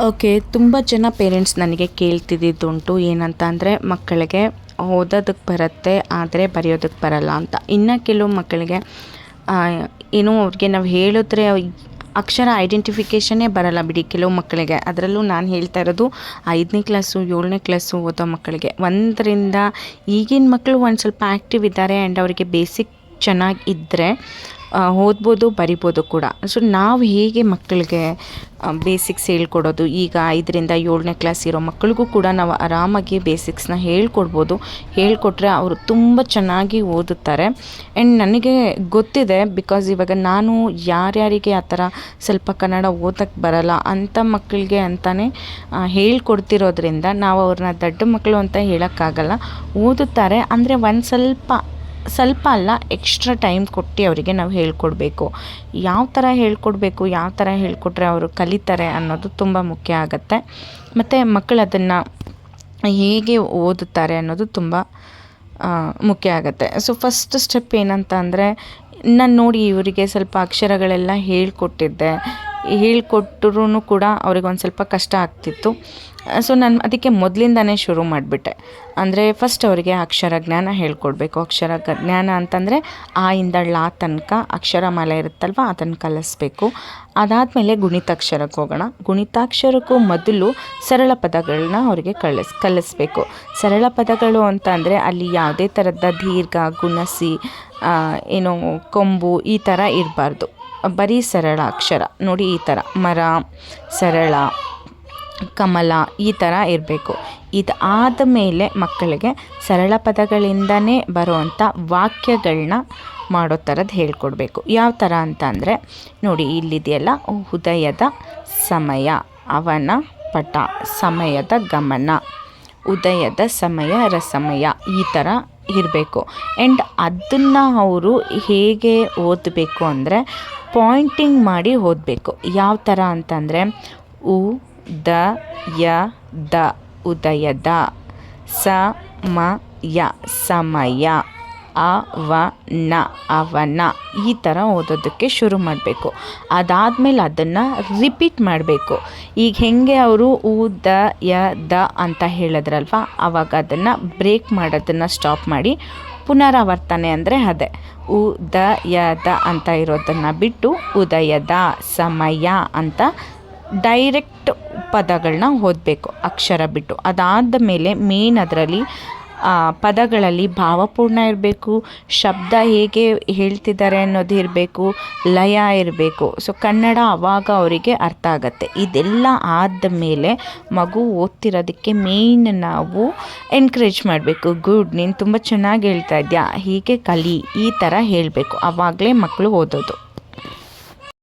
Okay, ತುಂಬ ಜನ parents ನನಗೆ ಕೇಳ್ತಿದ್ದಿದ್ದುಂಟು. ಏನಂತ ಅಂದರೆ, ಮಕ್ಕಳಿಗೆ ಓದೋದಕ್ಕೆ ಬರುತ್ತೆ, ಆದರೆ ಬರೆಯೋದಕ್ಕೆ ಬರಲ್ಲ ಅಂತ. ಇನ್ನು ಕೆಲವು ಮಕ್ಕಳಿಗೆ ಏನು ಅವ್ರಿಗೆ ನಾವು ಹೇಳಿದ್ರೆ ಅಕ್ಷರ ಐಡೆಂಟಿಫಿಕೇಷನ್ನೇ ಬರಲ್ಲ ಬಿಡಿ ಕೆಲವು ಮಕ್ಕಳಿಗೆ. ಅದರಲ್ಲೂ ನಾನು ಹೇಳ್ತಾ ಇರೋದು, ಐದನೇ ಕ್ಲಾಸು ಏಳನೇ ಕ್ಲಾಸು ಓದೋ ಮಕ್ಕಳಿಗೆ. ಒಂದರಿಂದ ಈಗಿನ ಮಕ್ಕಳು ಒಂದು ಸ್ವಲ್ಪ ಆ್ಯಕ್ಟಿವ್ ಇದ್ದಾರೆ ಆ್ಯಂಡ್ ಅವರಿಗೆ ಬೇಸಿಕ್ ಚೆನ್ನಾಗಿ ಇದ್ದರೆ ಓದ್ಬೋದು, ಬರಿಬೋದು ಕೂಡ. ಸೊ ನಾವು ಹೇಗೆ ಮಕ್ಕಳಿಗೆ ಬೇಸಿಕ್ಸ್ ಹೇಳ್ಕೊಡೋದು? ಈಗ ಐದರಿಂದ ಏಳನೇ ಕ್ಲಾಸ್ ಇರೋ ಮಕ್ಕಳಿಗೂ ಕೂಡ ನಾವು ಆರಾಮಾಗಿ ಬೇಸಿಕ್ಸ್ನ ಹೇಳ್ಕೊಡ್ಬೋದು. ಹೇಳ್ಕೊಟ್ರೆ ಅವರು ತುಂಬ ಚೆನ್ನಾಗಿ ಓದುತ್ತಾರೆ. ಆ್ಯಂಡ್ ನನಗೆ ಗೊತ್ತಿದೆ ಬಿಕಾಸ್ ಇವಾಗ ನಾನು ಯಾರ್ಯಾರಿಗೆ ಆ ಥರ ಸ್ವಲ್ಪ ಕನ್ನಡ ಓದಕ್ಕೆ ಬರಲ್ಲ, ಅಂಥ ಮಕ್ಕಳಿಗೆ ಅಂತಲೇ ಹೇಳ್ಕೊಡ್ತಿರೋದ್ರಿಂದ ನಾವು ಅವ್ರನ್ನ ದೊಡ್ಡ ಮಕ್ಕಳು ಅಂತ ಹೇಳೋಕ್ಕಾಗಲ್ಲ. ಓದುತ್ತಾರೆ, ಅಂದರೆ ಒಂದು ಸ್ವಲ್ಪ ಸ್ವಲ್ಪ ಅಲ್ಲ ಎಕ್ಸ್ಟ್ರಾ ಟೈಮ್ ಕೊಟ್ಟು ಅವರಿಗೆ ನಾವು ಹೇಳ್ಕೊಡ್ಬೇಕು. ಯಾವ ಥರ ಹೇಳ್ಕೊಡ್ಬೇಕು, ಯಾವ ಥರ ಹೇಳ್ಕೊಟ್ರೆ ಅವರು ಕಲಿತಾರೆ ಅನ್ನೋದು ತುಂಬ ಮುಖ್ಯ ಆಗುತ್ತೆ. ಮತ್ತು ಮಕ್ಕಳು ಅದನ್ನು ಹೇಗೆ ಓದುತ್ತಾರೆ ಅನ್ನೋದು ತುಂಬ ಮುಖ್ಯ ಆಗುತ್ತೆ. ಸೊ ಫಸ್ಟ್ ಸ್ಟೆಪ್ ಏನಂತ ಅಂದರೆ, ನಾನು ನೋಡಿ ಇವರಿಗೆ ಸ್ವಲ್ಪ ಅಕ್ಷರಗಳೆಲ್ಲ ಹೇಳ್ಕೊಟ್ಟಿದ್ದೆ. ಹೇಳ್ಕೊಟ್ಟರೂ ಕೂಡ ಅವ್ರಿಗೆ ಒಂದು ಸ್ವಲ್ಪ ಕಷ್ಟ ಆಗ್ತಿತ್ತು. ಸೊ ನಾನು ಅದಕ್ಕೆ ಮೊದಲಿಂದನೇ ಶುರು ಮಾಡಿಬಿಟ್ಟೆ. ಅಂದರೆ ಫಸ್ಟ್ ಅವರಿಗೆ ಅಕ್ಷರ ಜ್ಞಾನ ಹೇಳ್ಕೊಡ್ಬೇಕು. ಅಕ್ಷರ ಜ್ಞಾನ ಅಂತಂದರೆ ಆ ಇಂದ ಲಾ ತನಕ ಅಕ್ಷರಮಾಲೆ ಇರುತ್ತಲ್ವ ಅದನ್ನು ಕಲಿಸ್ಬೇಕು. ಅದಾದಮೇಲೆ ಗುಣಿತಾಕ್ಷರಕ್ಕೆ ಹೋಗೋಣ. ಗುಣಿತಾಕ್ಷರಕ್ಕೂ ಮೊದಲು ಸರಳ ಪದಗಳನ್ನ ಅವರಿಗೆ ಕಳಿಸ್, ಕಲಿಸ್ಬೇಕು. ಸರಳ ಪದಗಳು ಅಂತ ಅಲ್ಲಿ ಯಾವುದೇ ಥರದ ದೀರ್ಘ, ಗುಣಸಿ ಏನು ಕೊಂಬು ಈ ಥರ ಇರಬಾರ್ದು. ಬರೀ ಸರಳ ಅಕ್ಷರ. ನೋಡಿ ಈ ಥರ ಮರ, ಸರಳ, ಕಮಲ ಈ ಥರ ಇರಬೇಕು. ಇದು ಆದಮೇಲೆ ಮಕ್ಕಳಿಗೆ ಸರಳ ಪದಗಳಿಂದನೇ ಬರುವಂಥ ವಾಕ್ಯಗಳನ್ನ ಮಾಡೋ ಥರದ್ದು ಹೇಳ್ಕೊಡ್ಬೇಕು. ಯಾವ ಥರ ಅಂತ ಅಂದರೆ, ನೋಡಿ ಇಲ್ಲಿದೆಯಲ್ಲ, ಉದಯದ ಸಮಯ, ಅವನ ಪಟ, ಸಮಯದ ಗಮನ, ಉದಯದ ಸಮಯ, ರಸಮಯ ಈ ಥರ ಇರಬೇಕು. ಆ್ಯಂಡ್ ಅದನ್ನು ಅವರು ಹೇಗೆ ಓದಬೇಕು ಅಂದರೆ ಪಾಯಿಂಟಿಂಗ್ ಮಾಡಿ ಓದಬೇಕು. ಯಾವ ಥರ ಅಂತಂದರೆ, ಉ, ದ, ಯ, ದ, ಉದಯದ, ಸ, ಮ, ಯ, ಸಮಯ. ಸಮಯ ಅವನ ಅವನ. ಈ ಥರ ಓದೋದಕ್ಕೆ ಶುರು ಮಾಡಬೇಕು. ಅದಾದಮೇಲೆ ಅದನ್ನು ರಿಪೀಟ್ ಮಾಡಬೇಕು. ಈಗ ಹೆಂಗೆ ಅವರು ಉ, ದ, ಯ, ದ ಅಂತ ಹೇಳಿದ್ರಲ್ವ ಆವಾಗ ಅದನ್ನು ಬ್ರೇಕ್ ಮಾಡೋದನ್ನು ಸ್ಟಾಪ್ ಮಾಡಿ ಪುನರಾವರ್ತನೆ ಅಂದರೆ ಅದೇ. ಉ, ದ, ಯ, ದ ಅಂತ ಇರೋದನ್ನು ಬಿಟ್ಟು ಉದಯದ, ಸಮಯ ಅಂತ ಡೈರೆಕ್ಟ್ ಪದಗಳನ್ನ ಓದಬೇಕು, ಅಕ್ಷರ ಬಿಟ್ಟು. ಅದಾದ ಮೇಲೆ ಮೇನ್ ಅದರಲ್ಲಿ ಪದಗಳಲ್ಲಿ ಭಾವಪೂರ್ಣ ಇರಬೇಕು, ಶಬ್ದ ಹೇಗೆ ಹೇಳ್ತಿದ್ದಾರೆ ಅನ್ನೋದು ಇರಬೇಕು, ಲಯ ಇರಬೇಕು. ಸೊ ಕನ್ನಡ ಆವಾಗ ಅವರಿಗೆ ಅರ್ಥ ಆಗುತ್ತೆ. ಇದೆಲ್ಲ ಆದ ಮೇಲೆ ಮಗು ಓದ್ತಿರೋದಕ್ಕೆ ಮೇಯ್ನ್ ನಾವು ಎನ್ಕರೇಜ್ ಮಾಡಬೇಕು. ಗುಡ್, ನೀನು ತುಂಬ ಚೆನ್ನಾಗಿ ಹೇಳ್ತಾ ಇದೆಯಾ? ಹೀಗೆ ಕಲಿ, ಈ ಥರ ಹೇಳಬೇಕು. ಆವಾಗಲೇ ಮಕ್ಕಳು ಓದೋದು.